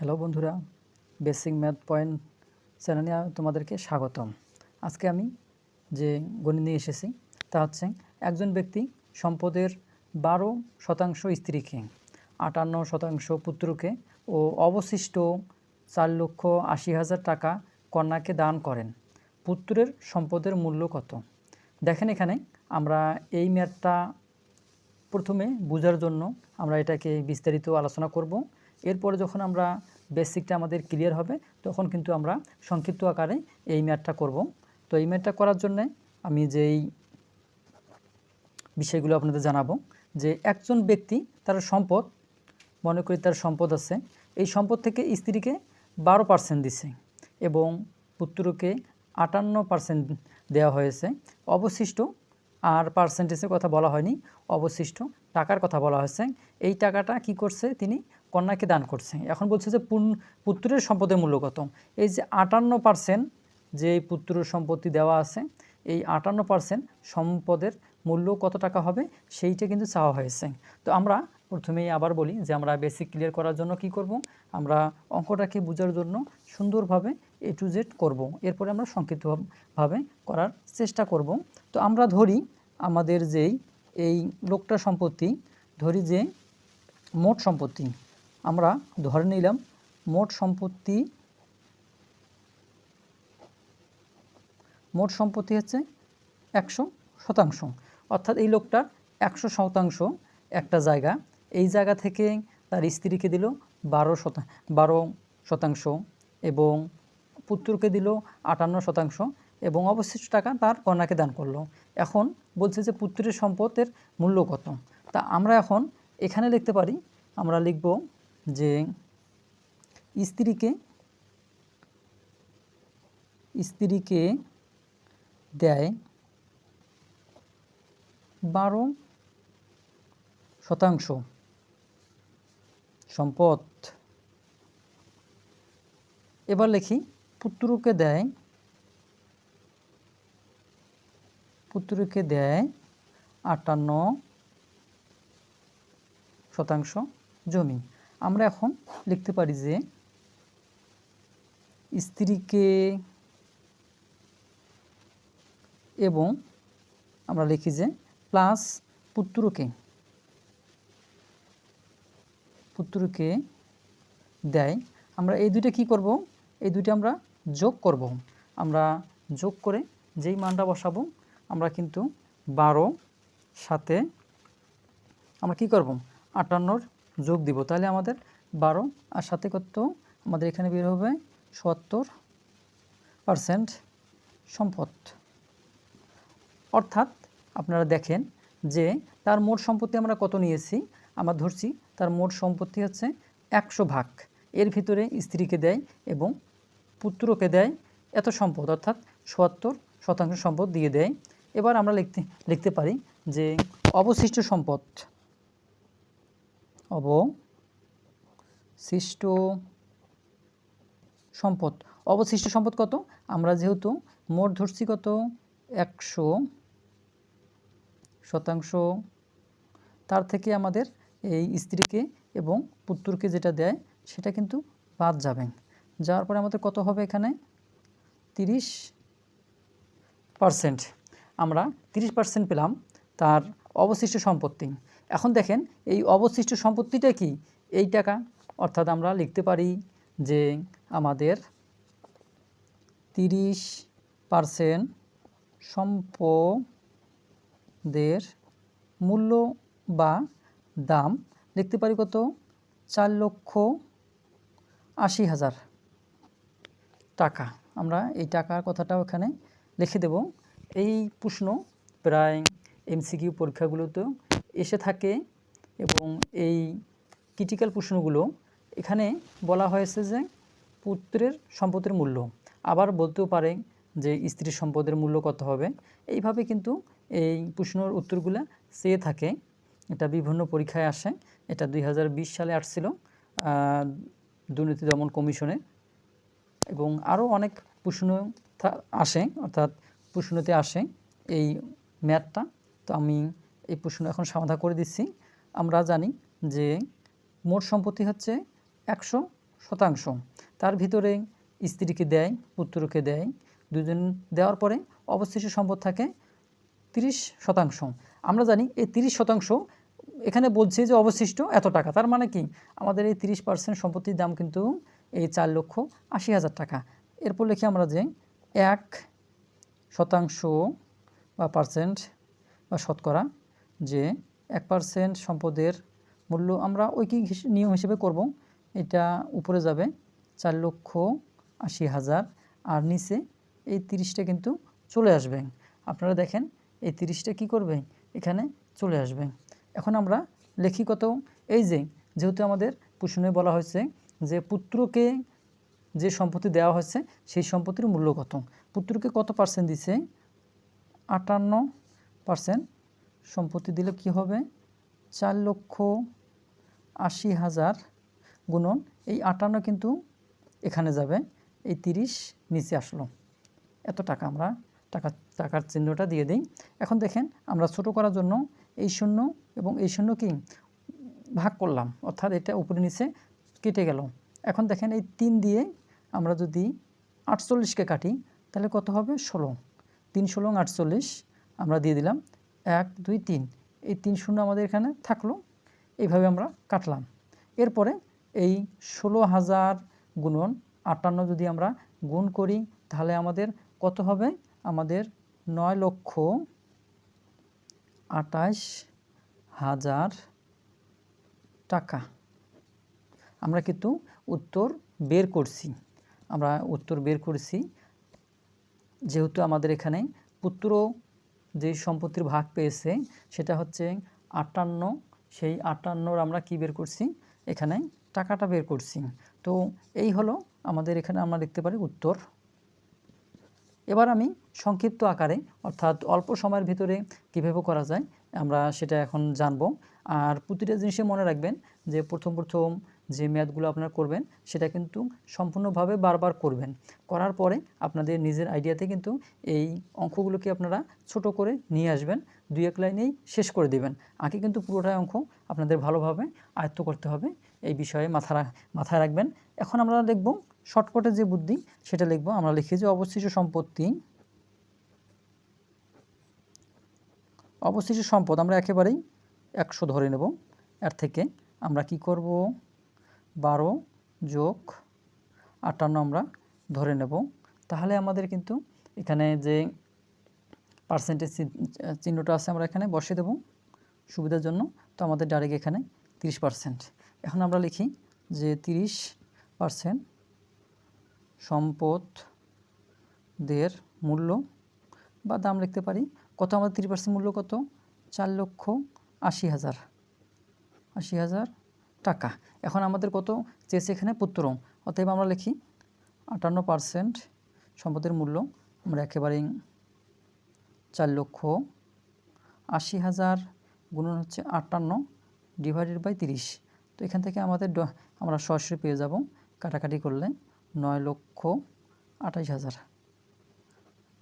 Hello বন্ধুরা, basic math point চ্যানেলে তোমাদেরকে স্বাগতম। আজকে আমি যে গণিত নিয়ে এসেছি তা হচ্ছে একজন ব্যক্তি সম্পদের বারো শতাংশ স্ত্রীকে আটান্ন শতাংশ পুত্রকে ও অবশিষ্ট চার লক্ষ আশি হাজার টাকা কন্যাকে দান করেন। পুত্রের সম্পদের মূল্য কত? দেখেন এখানে আমরা এই ম্যাথটা প্রথমে বোঝার জন্য আমরা এটাকে বিস্তারিত আলোচনা করব। এরপরে যখন আমরা বেসিকটা আমাদের ক্লিয়ার হবে, তখন কিন্তু আমরা সংক্ষিপ্ত আকারে এই ম্যাথটা করব। তো এই ম্যাথটা করার জন্যে আমি যেই বিষয়গুলো আপনাদের জানাব, যে একজন ব্যক্তি তার সম্পদ, মনে করি তার সম্পদ আছে, এই সম্পদ থেকে স্ত্রীকে বারো পার্সেন্ট দিছে এবং পুত্রকে আটান্ন পার্সেন্ট দেওয়া হয়েছে। অবশিষ্ট আর পার্সেন্টেজের কথা বলা হয়নি, অবশিষ্ট টাকার কথা বলা হয়েছে। এই টাকাটা কি করছে তিনি কন্যাকে দান করছে। এখন বলছে যে পুত্রের সম্পদের মূল্য কত? এই যে আটান্ন পার্সেন্ট যে পুত্র সম্পত্তি দেওয়া আছে, এই আটান্ন পার্সেন্ট সম্পদের মূল্য কত টাকা হবে? সেইটা কিন্তু চাওয়া হয়েছে। তো আমরা প্রথমেই আবার বলি যে আমরা বেসিক ক্লিয়ার করার জন্য কি করব? আমরা অঙ্কটাকে বোঝার জন্য সুন্দরভাবে এ টু জেড করব। এরপরে আমরা সংক্ষিপ্তভাবে করার চেষ্টা করব। তো আমরা ধরি আমাদের যেই, এই লোকটা সম্পত্তি, ধরি যে মোট সম্পত্তি আমরা ধরে নিলাম মোট সম্পত্তি মোট সম্পত্তি হচ্ছে একশো শতাংশ। অর্থাৎ এই লোকটার একশো শতাংশ একটা জায়গা। এই জায়গা থেকে তার স্ত্রীকে দিল বারো শতা, বারো শতাংশ এবং পুত্রকে দিল আটান্ন শতাংশ এবং অবশিষ্ট টাকা তার কন্যাকে দান করল। এখন বলছে যে পুত্রের সম্পদের মূল্য কত? তা আমরা এখন এখানে লিখতে পারি, আমরা লিখব যে স্ত্রীকে স্ত্রীকে দেয় বারো শতাংশ সম্পদ। এবার লিখি, পুত্রকে দেয় পুত্রকে দেয় আটান্ন শতাংশ জমি। আমরা এখন লিখতে পারি যে স্ত্রীকে এবং আমরা লিখি যে প্লাস পুত্রকে পুত্রকে দেয়। আমরা এই দুইটা কি করব? এই দুইটা আমরা যোগ করব। আমরা যোগ করে যেই মানটা বসাবো, আমরা কিন্তু বারো সাথে আমরা কি করব? আটান্নর যোগ দিব। তাহলে আমাদের বারো আর সাথে কত? আমাদের এখানে বের হবে সত্তর পারসেন্ট সম্পদ। অর্থাৎ আপনারা দেখেন যে তার মোট সম্পত্তি আমরা কত নিয়েছি? আমরা ধরছি তার মোট সম্পত্তি হচ্ছে একশো ভাগ। এর ভিতরে স্ত্রীকে দেয় এবং পুত্রকে দেয় এত সম্পদ। অর্থাৎ সত্তর শতাংশ সম্পদ দিয়ে দেয়। এবার আমরা লিখতে লিখতে পারি যে অবশিষ্ট সম্পদ অবশিষ্ট সম্পদ। অবশিষ্ট সম্পদ কত? আমরা যেহেতু মোট ধরছি কত? একশো শতাংশ। তার থেকে আমাদের এই স্ত্রীকে এবং পুত্রকে যেটা দেয়, সেটা কিন্তু বাদ যাবে। যাওয়ার পরে আমাদের কত হবে এখানে? তিরিশ পারসেন্ট। আমরা তিরিশ পার্সেন্ট পেলাম তার অবশিষ্ট সম্পত্তি। এখন দেখেন, এই অবশিষ্ট সম্পত্তিটা কি? এই টাকা, অর্থাৎ আমরা লিখতে পারি যে আমাদের তিরিশ পার্সেন্ট সম্পদের মূল্য বা দাম লিখতে পারি কত? চার লক্ষ আশি হাজার টাকা। আমরা এই টাকার কথাটাও এখানে লিখে দেব। এই প্রশ্ন প্রায় এমসিকিউ পরীক্ষাগুলোতেও এসে থাকে এবং এই ক্রিটিক্যাল প্রশ্নগুলো এখানে বলা হয়েছে যে পুত্রের সম্পদের মূল্য। আবার বলতেও পারে যে স্ত্রীর সম্পদের মূল্য কত হবে। এইভাবে কিন্তু এই প্রশ্নের উত্তরগুলো চেয়ে থাকে। এটা বিভিন্ন পরীক্ষায় আসে। এটা দুই হাজার বিশ সালে আসছিল দুর্নীতি দমন কমিশনে। এবং আরও অনেক প্রশ্ন আসে, অর্থাৎ প্রশ্নতে আসে এই ম্যাথটা। তো আমি এই প্রশ্ন এখন সমাধা করে দিচ্ছি। আমরা জানি যে মোট সম্পত্তি হচ্ছে একশো শতাংশ। তার ভিতরে স্ত্রীকে দেয়, পুত্রকে দেয়। দুজন দেওয়ার পরে অবশিষ্ট সম্পদ থাকে তিরিশ শতাংশ। আমরা জানি এই তিরিশ শতাংশ এখানে বলছে যে অবশিষ্ট এত টাকা। তার মানে কি? আমাদের এই তিরিশ পার্সেন্ট সম্পত্তির দাম কিন্তু এই চার লক্ষ আশি হাজার টাকা। এরপর লিখি আমরা যে এক শতাংশ বা পার্সেন্ট বা শতকরা যে এক পার্সেন্ট সম্পদের মূল্য আমরা ঐকিক নিয়ম হিসেবে করব। এটা উপরে যাবে চার লক্ষ আশি হাজার আর নিচে এই তিরিশটা কিন্তু চলে আসবে। আপনারা দেখেন এই তিরিশটা কি করবে? এখানে চলে আসবে। এখন আমরা লেখি কত? এই যে যেহেতু আমাদের প্রশ্নে বলা হয়েছে যে পুত্রকে যে সম্পত্তি দেওয়া হয়েছে সেই সম্পত্তির মূল্য কত? পুত্রকে কত পার্সেন্ট দিছে? আটান্ন পার্সেন্ট। সম্পত্তি দিলে কি হবে? চার লক্ষ আশি হাজার গুণন। এই আটান্ন কিন্তু এখানে যাবে। এই তিরিশ নিচে আসলো। এত টাকা আমরা টাকা, টাকার চিহ্নটা দিয়ে দিই। এখন দেখেন আমরা ছোট করার জন্য এই শূন্য এবং এই শূন্য কি ভাগ করলাম। অর্থাৎ এটা উপরে নিচে কেটে গেল। এখন দেখেন এই তিন দিয়ে আমরা যদি আটচল্লিশকে কাটি, তাহলে কত হবে? ষোলো। তিন ষোলো আটচল্লিশ। আমরা দিয়ে দিলাম এক, দুই, তিন। এই তিন শূন্য আমাদের এখানে থাকল। এইভাবে আমরা কাটলাম। এরপরে এই ষোলো হাজার গুণন আটান্ন যদি আমরা গুণ করি, তাহলে আমাদের কত হবে? আমাদের নয় লক্ষ আটাশ হাজার টাকা। আমরা কিন্তু উত্তর বের করছি। আমরা উত্তর বের করছি, যেহেতু আমাদের এখানে পুত্র যে সম্পত্তির ভাগ পেয়েছে, সেটা হচ্ছে আটান্ন। সেই আটান্নর আমরা কি বের করছি? এখানে টাকাটা বের করছি। তো এই হলো আমাদের এখানে আমরা দেখতে পারি উত্তর। এবার আমি সংক্ষিপ্ত আকারে, অর্থাৎ অল্প সময়ের ভিতরে কীভাবে করা যায়, আমরা সেটা এখন জানব। আর প্রতিটা জিনিসে মনে রাখবেন যে প্রথম প্রথম যে ম্যাথগুলো আপনারা করবেন, সেটা কিন্তু সম্পূর্ণভাবে বারবার করবেন। করার পরে আপনাদের নিজের আইডিয়াতে কিন্তু এই অঙ্কগুলোকে আপনারা ছোট করে নিয়ে আসবেন, দুই এক লাইনেই শেষ করে দেবেন। আগে কিন্তু পুরোটাই অঙ্ক আপনাদের ভালোভাবে আয়ত্ত করতে হবে, এই বিষয়ে মাথা মাথায় রাখবেন। এখন আমরা লিখব শর্টকাটে যে বুদ্ধি, সেটা লিখব। আমরা লিখি যে অবশিষ্ট সম্পত্তি, অবশিষ্ট সম্পদ আমরা একেবারেই একশো ধরে নেব। এর থেকে আমরা কি করব? বারো যোগ আটান্ন আমরা ধরে নেব। তাহলে আমাদের কিন্তু এখানে যে পার্সেন্টেজ চিহ্নটা আছে আমরা এখানে বসিয়ে দেব সুবিধার জন্য। তো আমাদের ডাইরেক্ট এখানে তিরিশ পার্সেন্ট এখন আমরা লিখি যে তিরিশ পার্সেন্ট সম্পদের মূল্য বা দাম লিখতে পারি। কত আমাদের তিরিশ পার্সেন্ট মূল্য কত? চার লক্ষ আশি হাজার। আশি হাজার টাকা। এখন আমাদের কত? চেয়েছে এখানে পুত্র অতএব আমরা লিখি, আটান্ন পার্সেন্ট সম্পদের মূল্য আমরা একেবারেই চার লক্ষ আশি হাজার গুণন হচ্ছে আটান্ন ডিভাইডেড বাই তিরিশ। তো এখান থেকে আমাদের আমরা সরাসরি পেয়ে যাব কাটাকাটি করলে নয় লক্ষ আঠাশ হাজার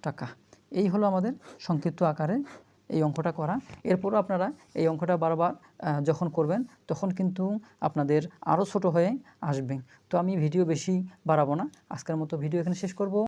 টাকা। এই হলো আমাদের সংক্ষিপ্ত আকারে এই অঙ্কটা করা। এরপরও আপনারা এই অঙ্কটা বারবার যখন করবেন, তখন কিন্তু আপনাদের আরও ছোট হয়ে আসবে। তো আমি ভিডিও বেশি বাড়াবো না। আজকের মতো ভিডিও এখানে শেষ করব।